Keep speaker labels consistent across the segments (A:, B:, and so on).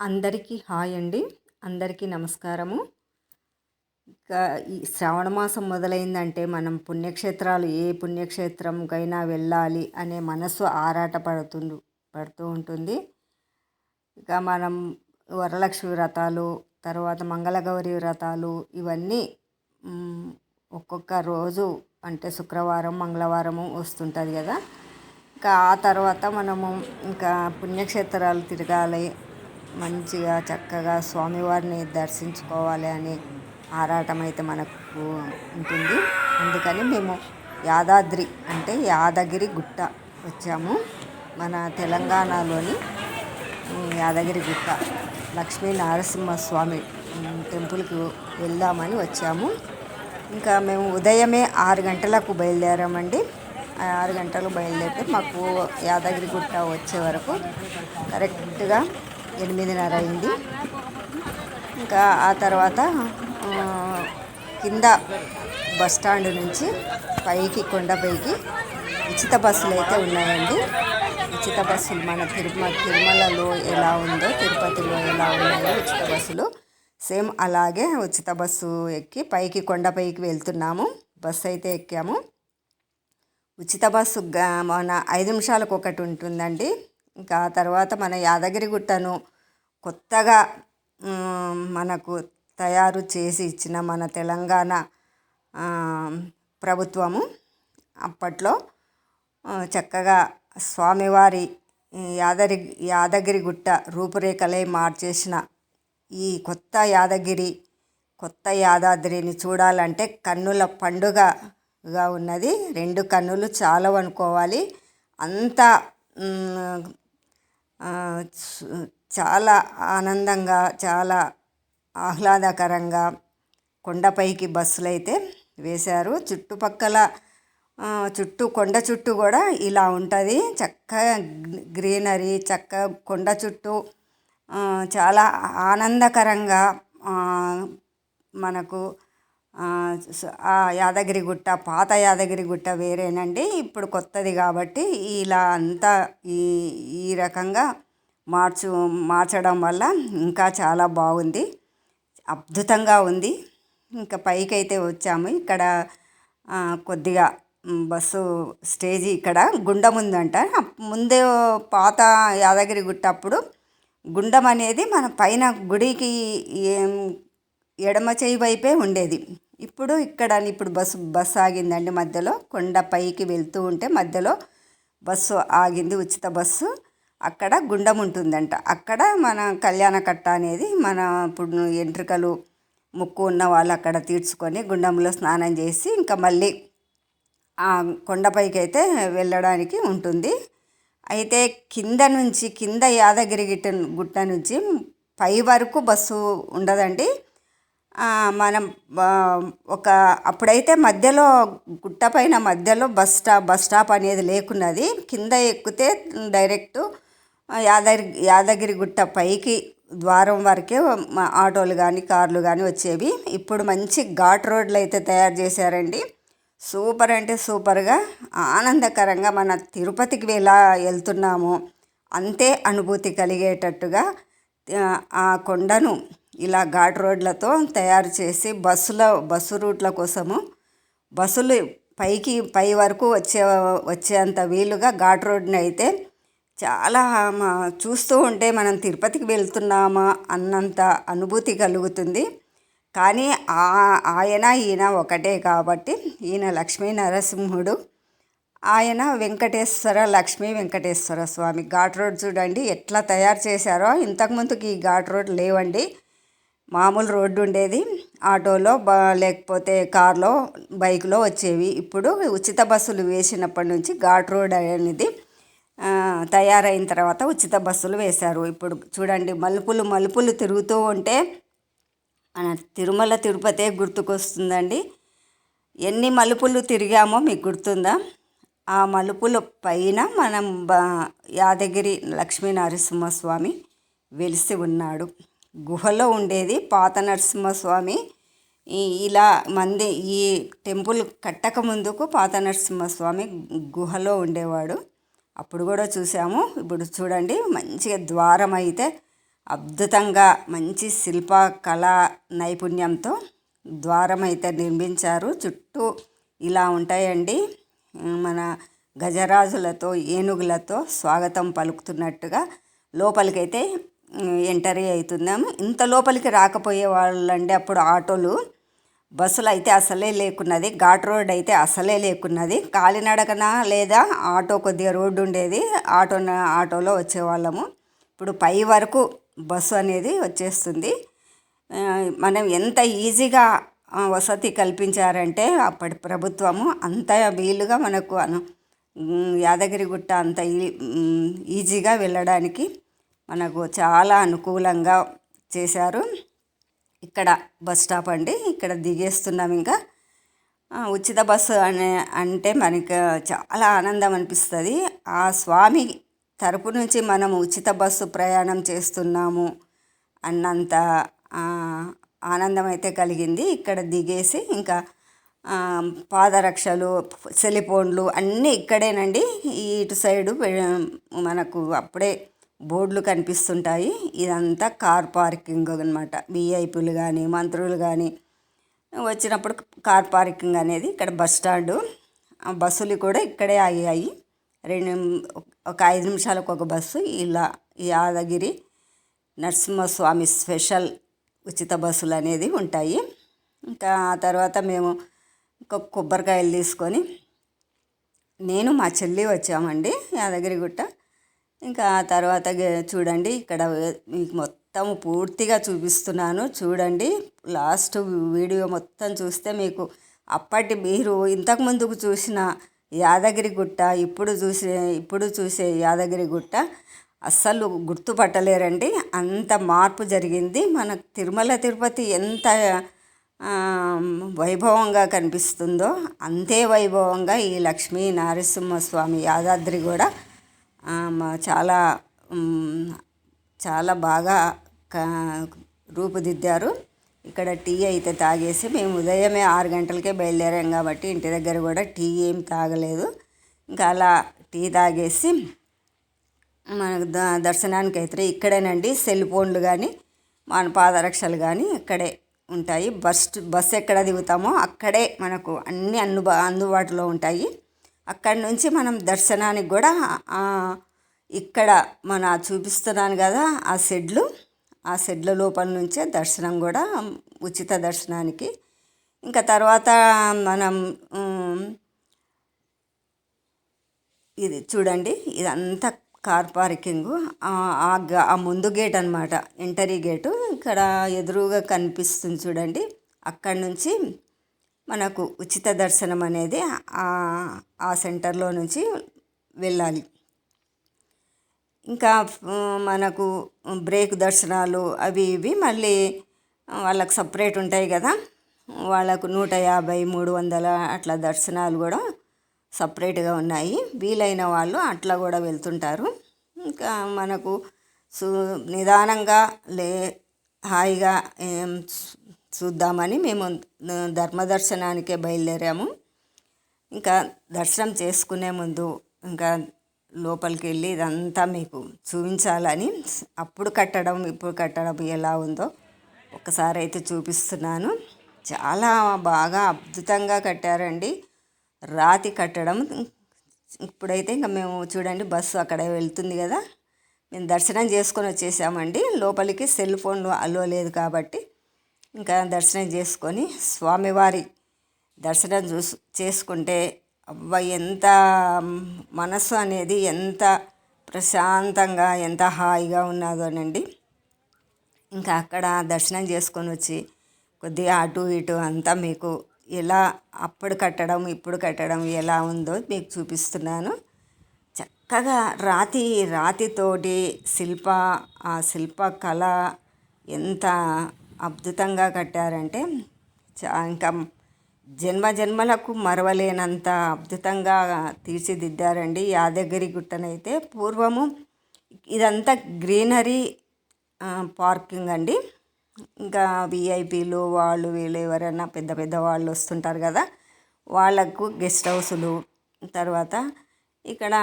A: అందరికీ హాయ్ అండి. అందరికీ నమస్కారము. ఇంకా ఈ శ్రావణ మాసం మొదలైందంటే మనం పుణ్యక్షేత్రాలు ఏ పుణ్యక్షేత్రంకైనా వెళ్ళాలి అనే మనసు ఆరాట పడుతుంది పడుతూ ఉంటుంది. ఇక మనం వరలక్ష్మి వ్రతాలు తర్వాత మంగళగౌరి వ్రతాలు ఇవన్నీ ఒక్కొక్క రోజు అంటే శుక్రవారం మంగళవారము వస్తుంటుంది కదా. ఇంకా ఆ తర్వాత మనము ఇంకా పుణ్యక్షేత్రాలు తిరగాలి మంచిగా చక్కగా స్వామివారిని దర్శించుకోవాలి అని ఆరాటం అయితే మనకు ఉంటుంది. అందుకని మేము యాదాద్రి అంటే యాదగిరి గుట్ట వచ్చాము. మన తెలంగాణలోని యాదగిరి గుట్ట లక్ష్మీ నరసింహస్వామి టెంపుల్కి వెళ్దామని వచ్చాము. ఇంకా మేము ఉదయమే ఆరు గంటలకు బయలుదేరామండి. ఆరు గంటలు బయలుదేరితే మాకు యాదగిరి గుట్ట వచ్చే వరకు కరెక్ట్గా ఎనిమిదిన్నర అయింది ఇంకా ఆ తర్వాత కింద బస్ స్టాండ్ నుంచి పైకి కొండపైకి ఉచిత బస్సులు అయితే ఉన్నాయండి. ఉచిత బస్సులు మన తిరుమల తిరుమలలో ఎలా ఉందో తిరుపతిలో ఎలా ఉన్నాయో ఉచిత బస్సులు. సేమ్ అలాగే ఉచిత బస్సు ఎక్కి పైకి కొండపైకి వెళ్తున్నాము. బస్సు అయితే ఎక్కాము. ఉచిత బస్సు మన ఐదు నిమిషాలకు ఒకటి ఉంటుందండి. ఇంకా తర్వాత మన యాదగిరి గుట్టను కొత్తగా మనకు తయారు చేసి ఇచ్చిన మన తెలంగాణ ప్రభుత్వము అప్పట్లో చక్కగా స్వామివారి యాదరి యాదగిరి గుట్ట రూపురేఖలే మార్చేసిన ఈ కొత్త యాదగిరి కొత్త యాదాద్రిని చూడాలంటే కన్నుల పండుగగా ఉన్నది. రెండు కన్నులు చాలా అనుకోవాలి అంత చాలా ఆనందంగా చాలా ఆహ్లాదకరంగా కొండపైకి బస్సులు అయితే వేశారు. చుట్టుపక్కల చుట్టూ కొండ చుట్టూ కూడా ఇలా ఉంటుంది. చక్కగా గ్రీనరీ చక్కగా కొండ చుట్టూ చాలా ఆనందకరంగా మనకు ఆ, యాదగిరి గుట్ట పాత యాదగిరి గుట్ట వేరేనండి. ఇప్పుడు కొత్తది కాబట్టి ఇలా అంతా ఈ ఈ రకంగా మార్చు మార్చడం వల్ల ఇంకా చాలా బాగుంది. అద్భుతంగా ఉంది. ఇంకా పైకైతే వచ్చాము. ఇక్కడ కొద్దిగా బస్సు స్టేజ్ ఇక్కడ గుండం ఉందంట. ముందే పాత యాదగిరి గుట్ట అప్పుడు గుండం అనేది మన పైన గుడికి ఏం ఎడమ చేయి వైపే ఉండేది. ఇప్పుడు ఇక్కడ ఇప్పుడు బస్సు బస్సు ఆగిందండి మధ్యలో. కొండ పైకి వెళ్తూ ఉంటే మధ్యలో బస్సు ఆగింది ఉచిత బస్సు. అక్కడ గుండం ఉంటుందంట. అక్కడ మన కళ్యాణ కట్ట అనేది మన ఇప్పుడు ఎంట్రికలు ముక్కు ఉన్న వాళ్ళు అక్కడ తీర్చుకొని గుండంలో స్నానం చేసి ఇంకా మళ్ళీ ఆ కొండపైకి అయితే వెళ్ళడానికి ఉంటుంది. అయితే కింద నుంచి కింద యాదగిరి గిట్ట గుట్ట నుంచి పై వరకు బస్సు ఉండదండి. మనం ఒక అప్పుడైతే మధ్యలో గుట్ట పైన మధ్యలో బస్ స్టాప్ బస్ స్టాప్ అనేది లేకున్నది. కింద ఎక్కితే డైరెక్ట్ యాదగిరి యాదగిరి గుట్ట పైకి ద్వారం వరకే ఆటోలు కానీ కార్లు కానీ వచ్చేవి. ఇప్పుడు మంచి ఘాట్ రోడ్లు అయితే తయారు చేశారండి. సూపర్ అంటే సూపర్గా ఆనందకరంగా మన తిరుపతికి ఎలా వెళ్తున్నామో. అంతే అనుభూతి కలిగేటట్టుగా ఆ కొండను ఇలా ఘాట్ రోడ్లతో తయారు చేసి బస్సుల బస్సు రూట్ల కోసము బస్సులు పైకి పై వరకు వచ్చే వచ్చేంత వీలుగా ఘాట్ రోడ్ని అయితే చాలా మా చూస్తూ ఉంటే మనం తిరుపతికి వెళ్తున్నామా అన్నంత అనుభూతి కలుగుతుంది. కానీ ఆ ఆయన ఈయన ఒకటే కాబట్టి ఈయన లక్ష్మీ నరసింహుడు ఆయన వెంకటేశ్వర లక్ష్మీ వెంకటేశ్వర స్వామి. ఘాట్ రోడ్ చూడండి ఎట్లా తయారు చేశారో. ఇంతకుముందుకి ఈ ఘాట్ రోడ్ లేవండి. మామూలు రోడ్డు ఉండేది. ఆటోలో బ లేకపోతే కార్లో బైక్లో వచ్చేవి. ఇప్పుడు ఉచిత బస్సులు వేసినప్పటి నుంచి ఘాట్ రోడ్ అనేది తయారైన తర్వాత ఉచిత బస్సులు వేశారు. ఇప్పుడు చూడండి మలుపులు మలుపులు తిరుగుతూ ఉంటే మన తిరుమల తిరుపతే గుర్తుకొస్తుందండి. ఎన్ని మలుపులు తిరిగామో మీకు గుర్తుందా? ఆ మలుపుల పైన మనం యాదగిరి లక్ష్మీ నరసింహస్వామి వెలిసి ఉన్నాడు. గుహలో ఉండేది పాత నరసింహస్వామి. ఇలా మంది ఈ టెంపుల్ కట్టక ముందుకు పాత నరసింహస్వామి గుహలో ఉండేవాడు. అప్పుడు కూడా చూసాము. ఇప్పుడు చూడండి మంచిగా ద్వారం అయితే అద్భుతంగా మంచి శిల్ప కళా నైపుణ్యంతో ద్వారం అయితే నిర్మించారు. చుట్టూ ఇలా ఉంటాయండి. మన గజరాజులతో ఏనుగులతో స్వాగతం పలుకుతున్నట్టుగా లోపలికైతే ఎంటరీ అవుతున్నాము. ఇంత లోపలికి రాకపోయే వాళ్ళండి అప్పుడు ఆటోలు. బస్సులు అయితే అసలే లేకున్నది. ఘాట్ రోడ్ అయితే అసలే లేకున్నది. కాలినడకన లేదా ఆటో కొద్దిగా రోడ్డు ఉండేది. ఆటో ఆటోలో వచ్చేవాళ్ళము. ఇప్పుడు పై వరకు బస్సు అనేది వచ్చేస్తుంది. మనం ఎంత ఈజీగా వసతి కల్పించారంటే అప్పటి ప్రభుత్వము అంత వీలుగా మనకు యాదగిరిగుట్ట అంత ఈజీగా వెళ్ళడానికి మనకు చాలా అనుకూలంగా చేశారు. ఇక్కడ బస్ స్టాప్ అండి. ఇక్కడ దిగేస్తున్నాం ఇంకా. ఉచిత బస్సు అనే అంటే మనకి చాలా ఆనందం అనిపిస్తుంది. ఆ స్వామి తరపు నుంచి మనం ఉచిత బస్సు ప్రయాణం చేస్తున్నాము అన్నంత ఆనందం అయితే కలిగింది. ఇక్కడ దిగేసి ఇంకా పాదరక్షలు సెలిఫోన్లు అన్నీ ఇక్కడేనండి. ఇటు సైడు మనకు అప్పుడే బోర్డులు కనిపిస్తుంటాయి. ఇదంతా కార్ పార్కింగ్ అనమాట విఐపీలు కానీ మంత్రులు కానీ వచ్చినప్పుడు కార్ పార్కింగ్ అనేది ఇక్కడ బస్ స్టాండు. బస్సులు కూడా ఇక్కడే ఆగాయి. రెండు ఒక ఐదు నిమిషాలకు ఒక బస్సు ఇలా యాదగిరి నరసింహస్వామి స్పెషల్ ఉచిత బస్సులు అనేది ఉంటాయి. ఇంకా ఆ తర్వాత మేము ఇంకా కొబ్బరికాయలు తీసుకొని నేను మా చెల్లి వచ్చామండి యాదగిరిగుట్ట ఇంకా ఆ తర్వాత చూడండి ఇక్కడ మీకు మొత్తం పూర్తిగా చూపిస్తున్నాను. చూడండి లాస్ట్ వీడియో మొత్తం చూస్తే మీకు అప్పటి మీరు ఇంతకు ముందుకు చూసిన యాదగిరి గుట్ట ఇప్పుడు చూసే ఇప్పుడు చూసే యాదగిరి గుట్ట అస్సలు గుర్తుపట్టలేరండి. అంత మార్పు జరిగింది. మన తిరుమల తిరుపతి ఎంత వైభవంగా కనిపిస్తుందో అంతే వైభవంగా ఈ లక్ష్మీ నారసింహస్వామి యాదాద్రి కూడా చాలా చాలా బాగా రూపుదిద్దారు. ఇక్కడ టీ అయితే తాగేసి మేము ఉదయమే ఆరు గంటలకే బయలుదేరాం కాబట్టి ఇంటి దగ్గర కూడా టీ ఏం తాగలేదు. ఇంకా అలా టీ తాగేసి మనకు ద దర్శనానికి అయితే ఇక్కడేనండి. సెల్ ఫోన్లు కానీ మన పాదరక్షలు కానీ ఇక్కడే ఉంటాయి. బస్ బస్ ఎక్కడ దిగుతామో అక్కడే మనకు అన్నీ అన్ను అందుబాటులో ఉంటాయి. అక్కడి నుంచి మనం దర్శనానికి కూడా ఇక్కడ మన చూపిస్తున్నాను కదా ఆ షెడ్లు. ఆ షెడ్ల లోపల నుంచే దర్శనం కూడా ఉచిత దర్శనానికి. ఇంకా తర్వాత మనం ఇది చూడండి ఇదంతా కార్ పార్కింగ్. ఆ ముందు గేట్ అనమాట ఎంటరీ గేటు. ఇక్కడ ఎదురుగా కనిపిస్తుంది చూడండి అక్కడి నుంచి మనకు ఉచిత దర్శనం అనేది ఆ సెంటర్లో నుంచి వెళ్ళాలి. ఇంకా మనకు బ్రేక్ దర్శనాలు అవి ఇవి మళ్ళీ వాళ్ళకు సపరేట్ ఉంటాయి కదా. వాళ్ళకు నూట యాభై మూడు వందల అట్లా దర్శనాలు కూడా సపరేట్గా ఉన్నాయి. వీలైన వాళ్ళు అట్లా కూడా వెళ్తుంటారు. ఇంకా మనకు సు నిదానంగా లే హాయిగా చూద్దామని మేము ధర్మదర్శనానికే బయలుదేరాము. ఇంకా దర్శనం చేసుకునే ముందు ఇంకా లోపలికి వెళ్ళి ఇదంతా మీకు చూపించాలని అప్పుడు కట్టడం ఇప్పుడు కట్టడం ఎలా ఉందో ఒకసారి అయితే చూపిస్తున్నాను. చాలా బాగా అద్భుతంగా కట్టారండి. రాతి కట్టడం. ఇప్పుడైతే ఇంకా మేము చూడండి బస్సు అక్కడ వెళ్తుంది కదా. మేము దర్శనం చేసుకొని వచ్చేసామండి. లోపలికి సెల్ ఫోన్ అలో లేదు కాబట్టి ఇంకా దర్శనం చేసుకొని స్వామివారి దర్శనం చూసు చేసుకుంటే అవ్వ ఎంత మనసు అనేది ఎంత ప్రశాంతంగా ఎంత హాయిగా ఉన్నదోనండి ఇంకా అక్కడ దర్శనం చేసుకొని వచ్చి కొద్దిగా అటు ఇటు అంతా మీకు ఎలా అప్పుడు కట్టడం ఇప్పుడు కట్టడం ఎలా ఉందో మీకు చూపిస్తున్నాను. చక్కగా రాతి రాతితోటి శిల్ప ఆ శిల్ప కళ ఎంత అద్భుతంగా కట్టారంటే ఇంకా జన్మ జన్మలకు మరవలేనంత అద్భుతంగా తీర్చిదిద్దారండి. యాదగిరి గుట్టనైతే పూర్వము ఇదంతా గ్రీనరీ పార్కింగ్ అండి ఇంకా విఐపీలు వాళ్ళు వీళ్ళు ఎవరైనా పెద్ద పెద్ద వాళ్ళు వస్తుంటారు కదా వాళ్ళకు గెస్ట్ హౌసులు. తర్వాత ఇక్కడ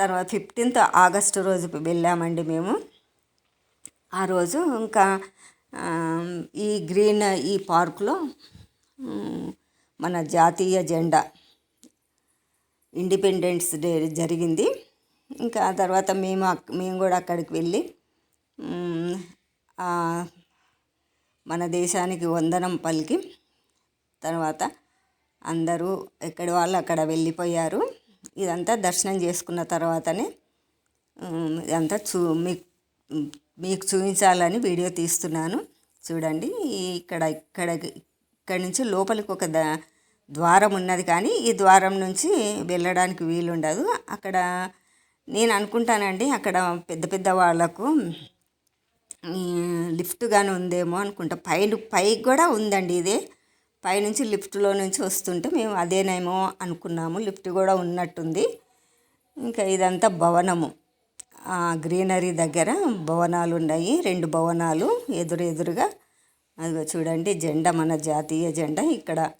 A: తర్వాత ఫిఫ్టీన్త్ ఆగస్టు రోజు వెళ్ళామండి మేము. ఆ రోజు ఇంకా ఈ గ్రీన్ ఈ పార్కులో మన జాతీయ జెండా ఇండిపెండెన్స్ డే జరిగింది. ఇంకా ఆ తర్వాత మేము మేము కూడా అక్కడికి వెళ్ళి మన దేశానికి వందనం పలికి తర్వాత అందరూ ఎక్కడి వాళ్ళు అక్కడ వెళ్ళిపోయారు. ఇదంతా దర్శనం చేసుకున్న తర్వాతనే ఇదంతా చూ మీకు మీకు చూపించాలని వీడియో తీస్తున్నాను. చూడండి ఇక్కడ ఇక్కడ ఇక్కడ నుంచి లోపలికి ఒక ద్వారం ఉన్నది కానీ ఈ ద్వారం నుంచి వెళ్ళడానికి వీలుండదు అక్కడ నేను అనుకుంటానండి అక్కడ పెద్ద పెద్ద వాళ్ళకు లిఫ్ట్ కానీ ఉందేమో అనుకుంటా. పైన పైకి కూడా ఉందండి ఇదే. పైనుంచి లిఫ్ట్లో నుంచి వస్తుంటే మేము అదేనేమో అనుకున్నాము. లిఫ్ట్ కూడా ఉన్నట్టుంది. ఇంకా ఇదంతా భవనము. గ్రీనరీ దగ్గర భవనాలు ఉన్నాయి రెండు భవనాలు ఎదురు ఎదురుగా అదిగో చూడండి జెండా మన జాతీయ జెండా ఇక్కడ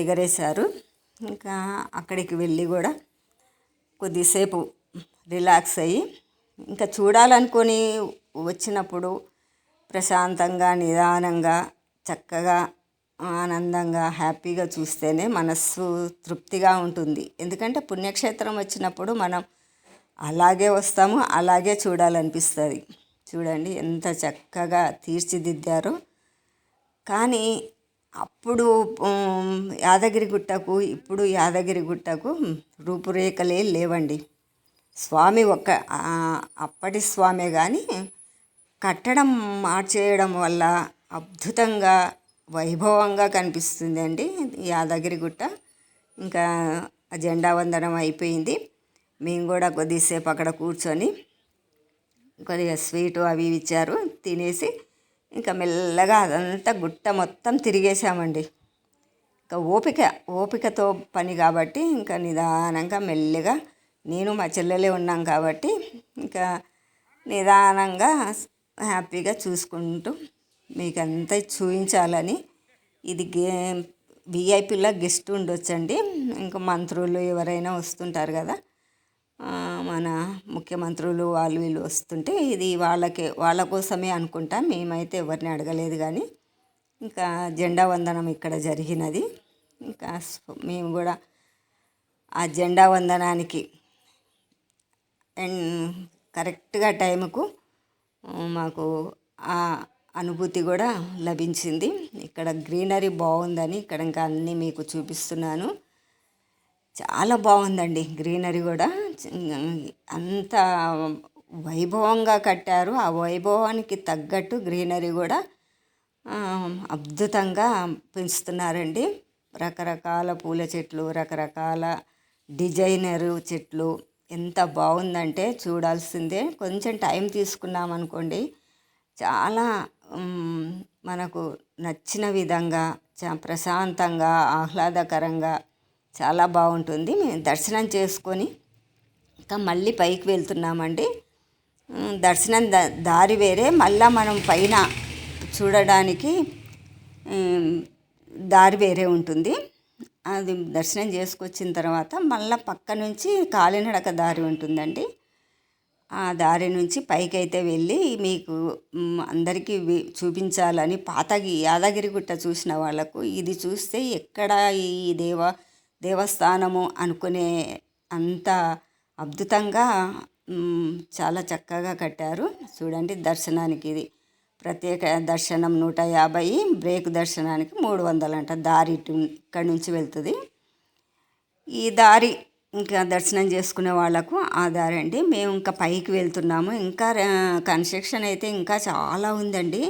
A: ఎగరేశారు. ఇంకా అక్కడికి వెళ్ళి కూడా కొద్దిసేపు రిలాక్స్ అయ్యి ఇంకా చూడాలనుకొని వచ్చినప్పుడు ప్రశాంతంగా నిదానంగా చక్కగా ఆనందంగా హ్యాపీగా చూస్తేనే మనస్సు తృప్తిగా ఉంటుంది. ఎందుకంటే పుణ్యక్షేత్రం వచ్చినప్పుడు మనం అలాగే వస్తాము అలాగే చూడాలనిపిస్తుంది. చూడండి ఎంత చక్కగా తీర్చిదిద్దారో. కానీ అప్పుడు యాదగిరి గుట్టకు ఇప్పుడు యాదగిరి గుట్టకు రూపురేఖలే లేవండి. స్వామి ఒక అప్పటి స్వామే కానీ కట్టడం మార్చేయడం వల్ల అద్భుతంగా వైభవంగా కనిపిస్తుంది అండి యాదగిరి గుట్ట. ఇంకా జెండా వందనం అయిపోయింది. మేము కూడా కొద్దిసేపు అక్కడ కూర్చొని కొద్దిగా స్వీటు అవి ఇచ్చారు తినేసి ఇంకా మెల్లగా అదంతా గుట్ట మొత్తం తిరిగేసామండి ఇంకా ఓపిక ఓపికతో పని కాబట్టి ఇంకా నిదానంగా మెల్లగా నేను మా చెల్లెలే ఉన్నాం కాబట్టి ఇంకా నిదానంగా హ్యాపీగా చూసుకుంటూ మీకు అంతా చూపించాలని ఇది గే విఐపీలో గెస్ట్ ఉండొచ్చండి. ఇంకా మంత్రులు ఎవరైనా వస్తుంటారు కదా మన ముఖ్యమంత్రులు వాళ్ళు వీళ్ళు వస్తుంటే ఇది వాళ్ళకే వాళ్ళ కోసమే అనుకుంటా. మేమైతే ఎవరిని అడగలేదు కానీ ఇంకా జెండా వందనం ఇక్కడ జరిగినది. ఇంకా మేము కూడా ఆ జెండా వందనానికి అండ్ కరెక్ట్గా టైంకు మాకు ఆ అనుభూతి కూడా లభించింది. ఇక్కడ గ్రీనరీ బాగుందని ఇక్కడ ఇంకా అన్నీ మీకు చూపిస్తున్నాను. చాలా బాగుందండి గ్రీనరీ కూడా. అంత వైభవంగా కట్టారు. ఆ వైభవానికి తగ్గట్టు గ్రీనరీ కూడా అద్భుతంగా పెంచుతున్నారండి. రకరకాల పూల చెట్లు రకరకాల డిజైనరు చెట్లు. ఎంత బాగుందంటే చూడాల్సిందే. కొంచెం టైం తీసుకున్నాం అనుకోండి చాలా మనకు నచ్చిన విధంగా చా ప్రశాంతంగా ఆహ్లాదకరంగా చాలా బాగుంటుంది. మేము దర్శనం చేసుకొని ఇంకా మళ్ళీ పైకి వెళ్తున్నామండి. దర్శనం దారి వేరే. మళ్ళీ మనం పైన చూడడానికి దారి వేరే ఉంటుంది. అది దర్శనం చేసుకొచ్చిన తర్వాత మళ్ళీ పక్క నుంచి కాలినడక దారి ఉంటుందండి. ఆ దారి నుంచి పైకి అయితే వెళ్ళి మీకు అందరికీ చూపించాలని పాతగి యాదగిరి గుట్ట చూసిన వాళ్ళకు ఇది చూస్తే ఎక్కడ ఈ దేవ దేవస్థానము అనుకునే అంత అద్భుతంగా చాలా చక్కగా కట్టారు. చూడండి దర్శనానికి ఇది. ప్రత్యేక దర్శనం నూట యాభై బ్రేక్ దర్శనానికి మూడు వందలు అంట దారి ఇక్కడి నుంచి వెళ్తుంది. ఈ దారి ఇంకా దర్శనం చేసుకునే వాళ్ళకు ఆ దారి అండి మేము ఇంకా పైకి వెళ్తున్నాము. ఇంకా కన్స్ట్రక్షన్ అయితే ఇంకా చాలా ఉందండి.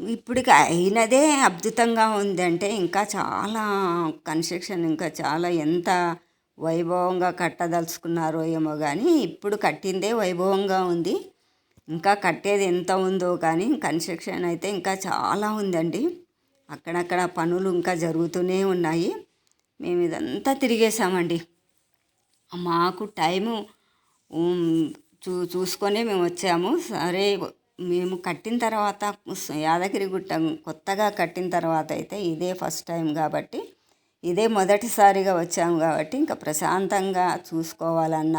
A: ఇప్పటికి అయినదే అద్భుతంగా ఉందంటే ఇంకా చాలా కన్స్ట్రక్షన్ ఇంకా చాలా ఎంత వైభవంగా కట్టదలుచుకున్నారో ఏమో కానీ ఇప్పుడు కట్టిందే వైభవంగా ఉంది. ఇంకా కట్టేది ఎంత ఉందో కానీ కన్స్ట్రక్షన్ అయితే ఇంకా చాలా ఉందండి. అక్కడక్కడ పనులు ఇంకా జరుగుతూనే ఉన్నాయి. మేము ఇదంతా తిరిగేసామండి మాకు టైము చూ చూసుకొని మేము వచ్చాము. సరే మేము కట్టిన తర్వాత యాదగిరి గుట్ట కొత్తగా కట్టిన తర్వాత అయితే ఇదే ఫస్ట్ టైం కాబట్టి ఇదే మొదటిసారిగా వచ్చాము కాబట్టి ఇంకా ప్రశాంతంగా చూసుకోవాలన్న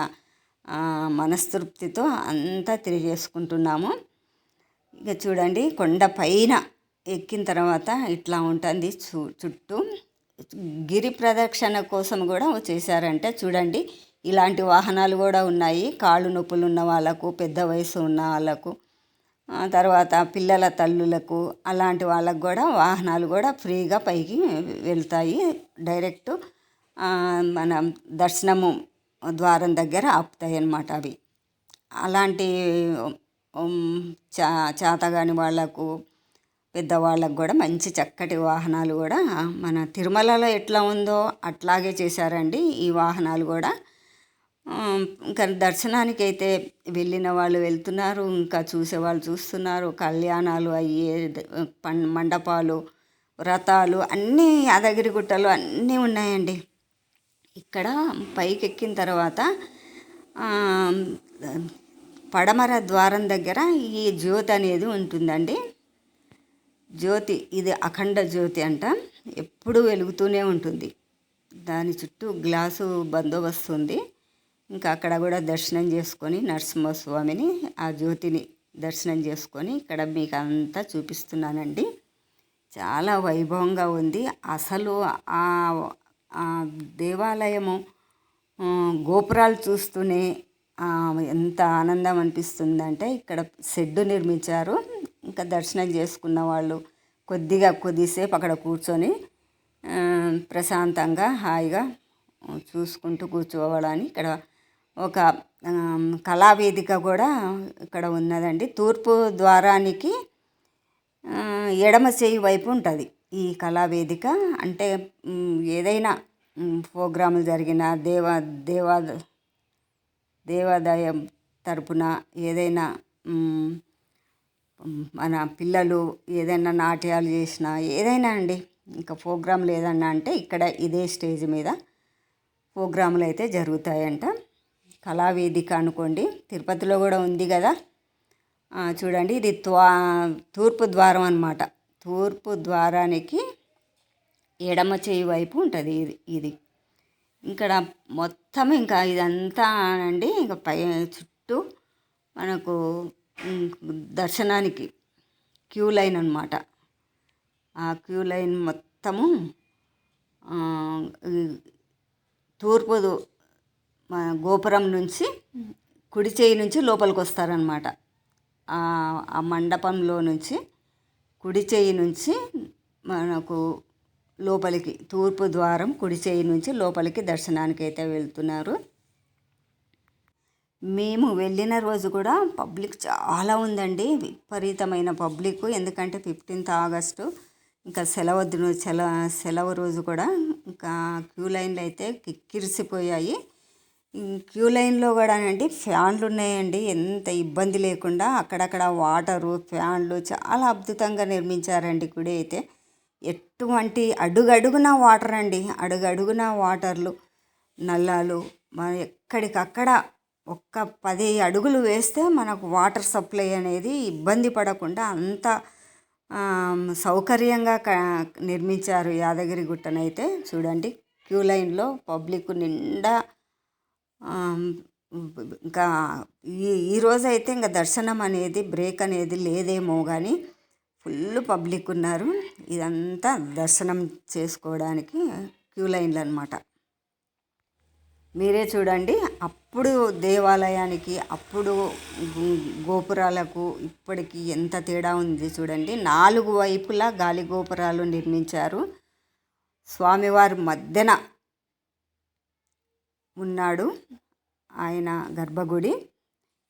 A: మనస్తృప్తితో అంతా తిరిగేసుకుంటున్నాము. ఇక చూడండి కొండ పైన ఎక్కిన తర్వాత ఇట్లా ఉంటుంది చు చుట్టూ. గిరి ప్రదక్షిణ కోసం కూడా చేశారంటే చూడండి ఇలాంటి వాహనాలు కూడా ఉన్నాయి. కాళ్ళు నొప్పులు ఉన్న వాళ్ళకు పెద్ద వయసు ఉన్న వాళ్ళకు తర్వాత పిల్లల తల్లులకు అలాంటి వాళ్ళకు కూడా వాహనాలు కూడా ఫ్రీగా పైకి వెళ్తాయి. డైరెక్ట్ మన దర్శనము ద్వారం దగ్గర ఆపుతాయి అన్నమాట అవి. అలాంటి చా చేతగాని వాళ్ళకు పెద్దవాళ్ళకు కూడా మంచి చక్కటి వాహనాలు కూడా మన తిరుమలలో ఎట్లా ఉందో అట్లాగే చేశారండి. ఈ వాహనాలు కూడా ఇంకా దర్శనానికి అయితే వెళ్ళిన వాళ్ళు వెళ్తున్నారు ఇంకా చూసేవాళ్ళు చూస్తున్నారు. కళ్యాణాలు అయ్యే మండపాలు వ్రతాలు అన్నీ యాదగిరి గుట్టలు అన్నీ ఉన్నాయండి. ఇక్కడ పైకి ఎక్కిన తర్వాత పడమర ద్వారం దగ్గర ఈ జ్యోతి అనేది ఉంటుందండి. జ్యోతి ఇది అఖండ జ్యోతి అంట. ఎప్పుడూ వెలుగుతూనే ఉంటుంది. దాని చుట్టూ గ్లాసు బందోబస్తు ఉంది. ఇంకా అక్కడ కూడా దర్శనం చేసుకొని నరసింహస్వామిని ఆ జ్యోతిని దర్శనం చేసుకొని ఇక్కడ మీకు అంతా చూపిస్తున్నానండి. చాలా వైభవంగా ఉంది. అసలు ఆ దేవాలయము గోపురాలు చూస్తూనే ఎంత ఆనందం అనిపిస్తుందంటే ఇక్కడ షెడ్డు నిర్మించారు. ఇంకా దర్శనం చేసుకున్న వాళ్ళు కొద్దిగా కొద్దిసేపు అక్కడ కూర్చొని ప్రశాంతంగా హాయిగా చూసుకుంటూ కూర్చోవడానికి ఇక్కడ ఒక కళావేదిక కూడా ఇక్కడ ఉన్నదండి. తూర్పు ద్వారానికి ఎడమ చేయి వైపు ఉంటుంది ఈ కళావేదిక. అంటే ఏదైనా ప్రోగ్రాములు జరిగిన దేవ దేవా దేవాదాయం తరపున ఏదైనా మన పిల్లలు ఏదైనా నాట్యాలు చేసినా ఏదైనా అండి ఇంకా ప్రోగ్రాంలు ఏదన్నా అంటే ఇక్కడ ఇదే స్టేజ్ మీద ప్రోగ్రాములు అయితే జరుగుతాయంట. కళావేదిక అనుకోండి. తిరుపతిలో కూడా ఉంది కదా. చూడండి. ఇది త్వా తూర్పు ద్వారం అనమాట తూర్పు ద్వారానికి ఎడమ చేయి వైపు ఉంటుంది ఇది ఇది. ఇక్కడ మొత్తం ఇంకా ఇదంతా అండి ఇంకా పై చుట్టూ మనకు దర్శనానికి క్యూ లైన్ అనమాట ఆ క్యూ లైన్ మొత్తము తూర్పు గోపురం నుంచి కుడి చేయి నుంచి లోపలికి వస్తారనమాట ఆ మండపంలో నుంచి కుడి చేయి నుంచి మనకు లోపలికి తూర్పు ద్వారం కుడి చేయి నుంచి లోపలికి దర్శనానికి అయితే వెళ్తున్నారు. మేము వెళ్ళిన రోజు కూడా పబ్లిక్ చాలా ఉందండి. విపరీతమైన పబ్లిక్. ఎందుకంటే ఫిఫ్టీన్త్ ఆగస్టు ఇంకా సెలవు సెలవు సెలవు రోజు కూడా ఇంకా క్యూ లైన్లు అయితే కిక్కిరిసిపోయాయి క్యూ లైన్లో కూడా అండి ఫ్యాన్లు ఉన్నాయండి. ఎంత ఇబ్బంది లేకుండా అక్కడక్కడ వాటరు ఫ్యాన్లు చాలా అద్భుతంగా నిర్మించారండి గుడి అయితే. ఎటువంటి అడుగడుగున వాటర్ అండి అడుగడుగున వాటర్లు నల్లాలు. మన ఎక్కడికక్కడ ఒక్క పది అడుగులు వేస్తే మనకు వాటర్ సప్లై అనేది ఇబ్బంది పడకుండా అంత సౌకర్యంగా నిర్మించారు యాదగిరి గుట్టనైతే. చూడండి క్యూ లైన్లో పబ్లిక్ నిండా ఇంకా ఈ ఈరోజు అయితే ఇంకా దర్శనం అనేది బ్రేక్ అనేది లేదేమో కానీ ఫుల్ పబ్లిక్ ఉన్నారు. ఇదంతా దర్శనం చేసుకోవడానికి క్యూ లైన్లు అనమాట మీరే చూడండి అప్పుడు దేవాలయానికి అప్పుడు గోపురాలకు ఇప్పటికి ఎంత తేడా ఉంది చూడండి. నాలుగు వైపులా గాలి గోపురాలు నిర్మించారు. స్వామివారి మధ్యన ఉన్నాడు. ఆయన గర్భగుడి.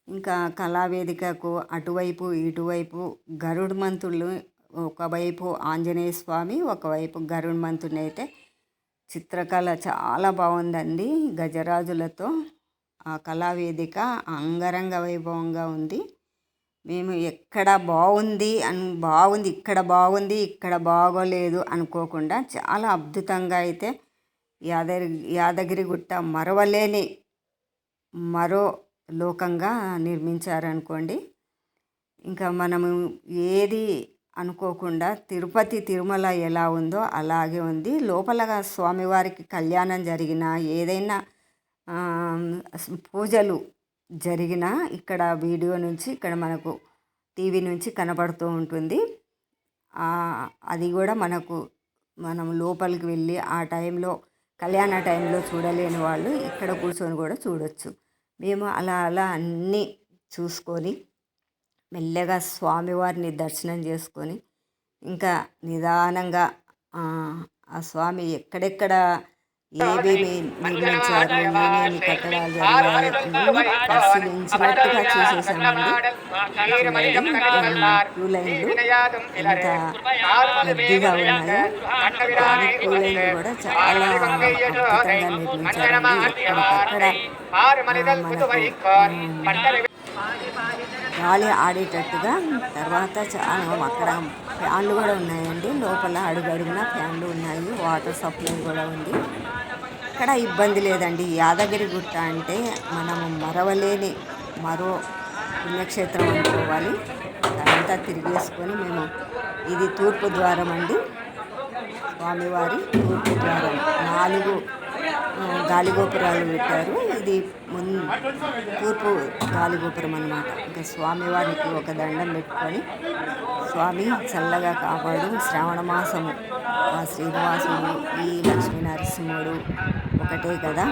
A: ఇంకా కళావేదికకు అటువైపు ఇటువైపు గరుడ్మంతులు ఒకవైపు ఆంజనేయ స్వామి ఒకవైపు గరుడ్మంతుని అయితే చిత్రకళ చాలా బాగుందండి గజరాజులతో. ఆ కళావేదిక అంగరంగ వైభవంగా ఉంది. మేము ఎక్కడ బాగుంది అని బాగుంది ఇక్కడ బాగుంది ఇక్కడ బాగోలేదు అనుకోకుండా చాలా అద్భుతంగా అయితే యాదగిరి యాదగిరిగుట్ట మరవలేని మరో లోకంగా నిర్మించారనుకోండి ఇంకా మనము ఏది అనుకోకుండా తిరుపతి తిరుమల ఎలా ఉందో అలాగే ఉంది. లోపలగా స్వామివారికి కళ్యాణం జరిగిన ఏదైనా పూజలు జరిగిన ఇక్కడ వీడియో నుంచి ఇక్కడ మనకు టీవీ నుంచి కనబడుతూ ఉంటుంది. అది కూడా మనకు మనం లోపలికి వెళ్ళి ఆ టైంలో కళ్యాణ టైంలో చూడలేని వాళ్ళు ఇక్కడ కూర్చొని కూడా చూడొచ్చు. మేము అలా అలా అన్నీ చూసుకొని మెల్లగా స్వామివారిని దర్శనం చేసుకొని ఇంకా నిదానంగా ఆ, ఆ స్వామి ఎక్కడెక్కడ ఏమేమి నిర్మించారు ఏమేమి కట్టడాలు జరిగాయి అన్నీ పరిశీలించినట్టుగా చూసేసామండి చూడండి క్యూ లైన్లు ఎంత రద్దీగా ఉన్నాయో కానీ క్యూ లైన్లు కూడా చాలా అద్భుతంగా నిర్మించారండి. గాలి ఆడేటట్టుగా తర్వాత చాలా అక్కడ ఫ్యాన్లు కూడా ఉన్నాయండి. లోపల అడుగడుగున ఫ్యాన్లు ఉన్నాయి. వాటర్ సప్లై కూడా ఉంది. ఎక్కడ ఇబ్బంది లేదండి. యాదగిరి గుట్ట అంటే మనము మరవలేని మరో పుణ్యక్షేత్రం అనుకోవాలి. అదంతా తిరిగేసుకొని మేము ఇది తూర్పు ద్వారం అండి. స్వామివారి తూర్పు ద్వారం. నాలుగు గాలిగోపురాలు పెట్టారు. ఇది మున్ తూర్పు గాలిగోపురం అన్నమాట. ఇంకా స్వామివారికి ఒక దండం పెట్టుకొని స్వామి చల్లగా కాపాడు. శ్రావణ మాసము ఆ శ్రీనివాసుడు ఈ లక్ష్మీ నరసింహుడు ఒకటే కదా?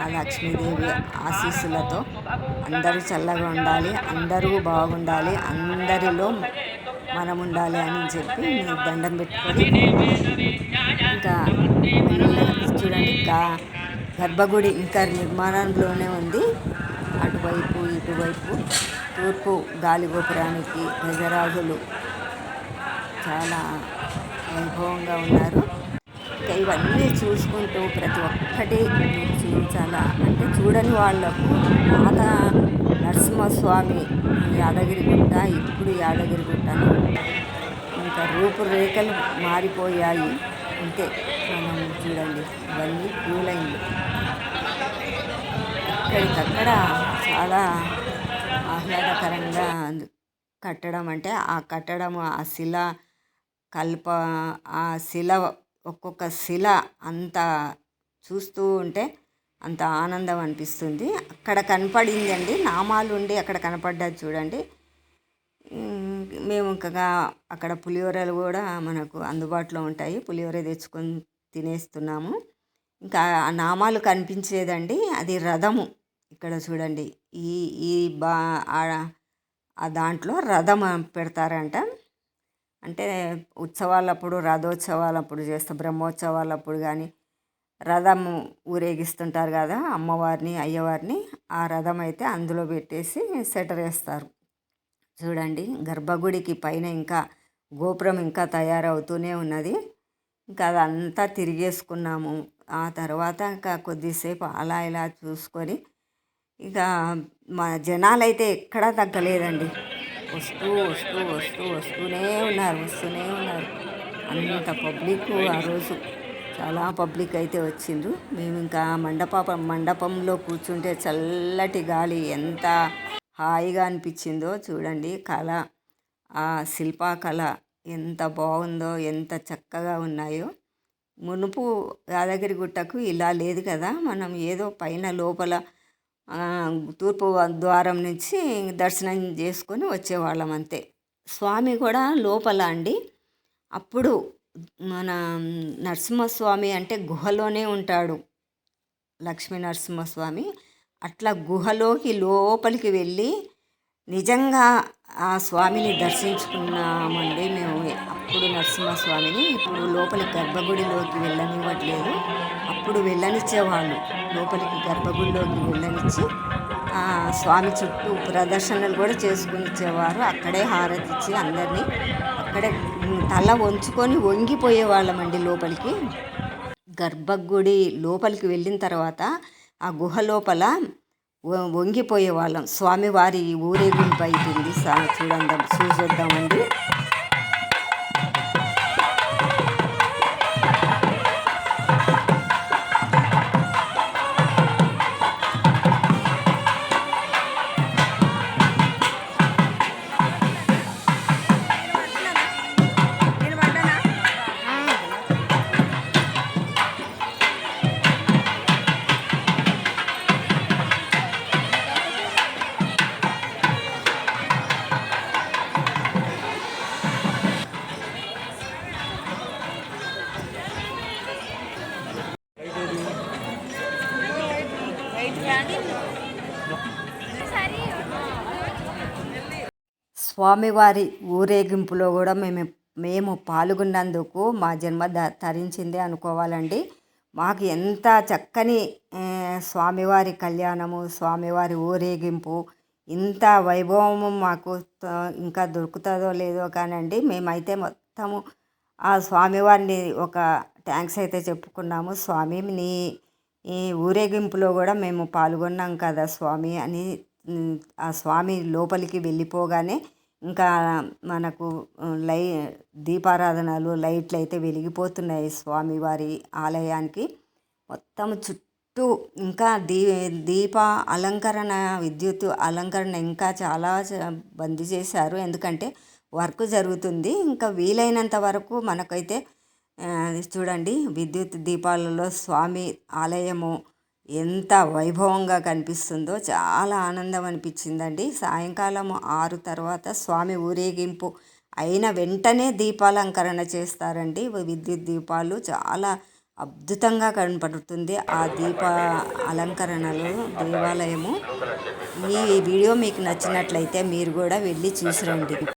A: ఆ లక్ష్మీదేవి ఆశీస్సులతో అందరూ చల్లగా ఉండాలి అందరూ బాగుండాలి అందరిలో మనం ఉండాలి అని చెప్పి నేను దండం పెట్టుకొని ఇంకా చూడండి ఇంకా గర్భగుడి ఇంకా నిర్మాణంలోనే ఉంది. అటువైపు ఇటువైపు తూర్పు గాలిగోపురానికి గజరాజులు చాలా వైభవంగా ఉన్నారు. ఇంకా ఇవన్నీ చూసుకుంటూ ప్రతి ఒక్కటి చూపించాలా? అంటే చూడని వాళ్ళకు పాత నరసింహస్వామి యాదగిరిగుట్ట ఇప్పుడు యాదగిరిగుట్టను ఇంకా రూపురేఖలు మారిపోయాయి. అంతే మనం చూడండి ఇవన్నీ కూలైంది. ఇక్కడికక్కడ చాలా ఆహ్లాదకరంగా కట్టడం అంటే ఆ కట్టడం ఆ శిల కల్ప ఆ శిల ఒక్కొక్క శిల అంత చూస్తూ ఉంటే అంత ఆనందం అనిపిస్తుంది. అక్కడ కనపడిందండి. నామాలు ఉండి అక్కడ కనపడ్డది చూడండి. మేము ఇంకా అక్కడ పులిహోరలు కూడా మనకు అందుబాటులో ఉంటాయి. పులిహోర తెచ్చుకొని తినేస్తున్నాము. ఇంకా ఆ నామాలు కనిపించేదండి అది రథము. ఇక్కడ చూడండి. ఈ ఈ బా ఆ దాంట్లో రథం పెడతారంట. అంటే ఉత్సవాలప్పుడు రథోత్సవాలప్పుడు చేస్తాం బ్రహ్మోత్సవాలప్పుడు కానీ రథము ఊరేగిస్తుంటారు కదా అమ్మవారిని అయ్యవారిని ఆ రథం అయితే అందులో పెట్టేసి సెటర్ వేస్తారు. చూడండి గర్భగుడికి పైన ఇంకా గోపురం ఇంకా తయారవుతూనే ఉన్నది. ఇంకా అదంతా తిరిగేసుకున్నాము. ఆ తర్వాత ఇంకా కొద్దిసేపు అలా ఇలా చూసుకొని ఇక మా జనాలు అయితే ఎక్కడా తగ్గలేదండి. వస్తూ వస్తూ వస్తూ వస్తూనే ఉన్నారు వస్తూనే ఉన్నారు. అంత పబ్లిక్ ఆ రోజు. చాలా పబ్లిక్ అయితే వచ్చిండ్రు. మేము ఇంకా మండప మండపంలో కూర్చుంటే చల్లటి గాలి ఎంత హాయిగా అనిపించిందో చూడండి. కళ ఆ శిల్పకళ ఎంత బాగుందో ఎంత చక్కగా ఉన్నాయో. మునుపు యాదగిరి గుట్టకు ఇలా లేదు కదా. మనం ఏదో పైన లోపల తూర్పు ద్వారం నుంచి దర్శనం చేసుకొని వచ్చేవాళ్ళం అంతే. స్వామి కూడా లోపల అండి. అప్పుడు మన నరసింహస్వామి అంటే గుహలోనే ఉంటాడు. లక్ష్మీ నరసింహస్వామి అట్లా గుహలోకి లోపలికి వెళ్ళి నిజంగా ఆ స్వామిని దర్శించుకున్నామండి మేము. అప్పుడు నరసింహస్వామిని ఇప్పుడు లోపలి గర్భగుడిలోకి వెళ్ళనివ్వట్లేదు. అప్పుడు వెళ్ళనిచ్చేవాళ్ళు. లోపలికి గర్భగుడిలోకి వెళ్ళనిచ్చి స్వామి చుట్టూ ప్రదర్శనలు కూడా చేసుకుని ఇచ్చేవారు అక్కడే హారతి ఇచ్చి అందరినీ అక్కడే తల వంచుకొని వంగిపోయేవాళ్ళమండి లోపలికి. గర్భగుడి లోపలికి వెళ్ళిన తర్వాత ఆ గుహ లోపల వంగిపోయేవాళ్ళం వంగిపోయే వాళ్ళం. స్వామివారి ఊరేగింపు అవుతుంది సా- చూడండి చూసొద్దామండి. స్వామివారి ఊరేగింపులో కూడా మేము మేము పాల్గొన్నందుకు మా జన్మ ద తరించింది అనుకోవాలండి. మాకు ఎంత చక్కని స్వామివారి కళ్యాణము స్వామివారి ఊరేగింపు ఇంత వైభవము మాకు ఇంకా దొరుకుతుందో లేదో కానండి మేమైతే మొత్తము ఆ స్వామివారిని ఒక థ్యాంక్స్ అయితే చెప్పుకున్నాము. స్వామి నీ ఈ ఊరేగింపులో కూడా మేము పాల్గొన్నాం కదా స్వామి అని ఆ స్వామి లోపలికి వెళ్ళిపోగానే ఇంకా మనకు లై దీపారాధనలు లైట్లు అయితే వెలిగిపోతున్నాయి స్వామివారి ఆలయానికి. మొత్తం చుట్టూ ఇంకా దీ దీప అలంకరణ విద్యుత్ అలంకరణ ఇంకా చాలా బంద్ చేశారు. ఎందుకంటే వర్క్ జరుగుతుంది. ఇంకా వీలైనంత వరకు మనకైతే చూడండి విద్యుత్ దీపాలలో స్వామి ఆలయము ఎంత వైభవంగా కనిపిస్తుందో చాలా ఆనందం అనిపించిందండి సాయంకాలం ఆరు తర్వాత స్వామి ఊరేగింపు అయిన వెంటనే దీపాలంకరణ చేస్తారండి. విద్యుత్ దీపాలు చాలా అద్భుతంగా కనపడుతుంది. ఆ దీప అలంకరణలు దేవాలయము. ఈ వీడియో మీకు నచ్చినట్లయితే మీరు కూడా వెళ్ళి చూసిరండి.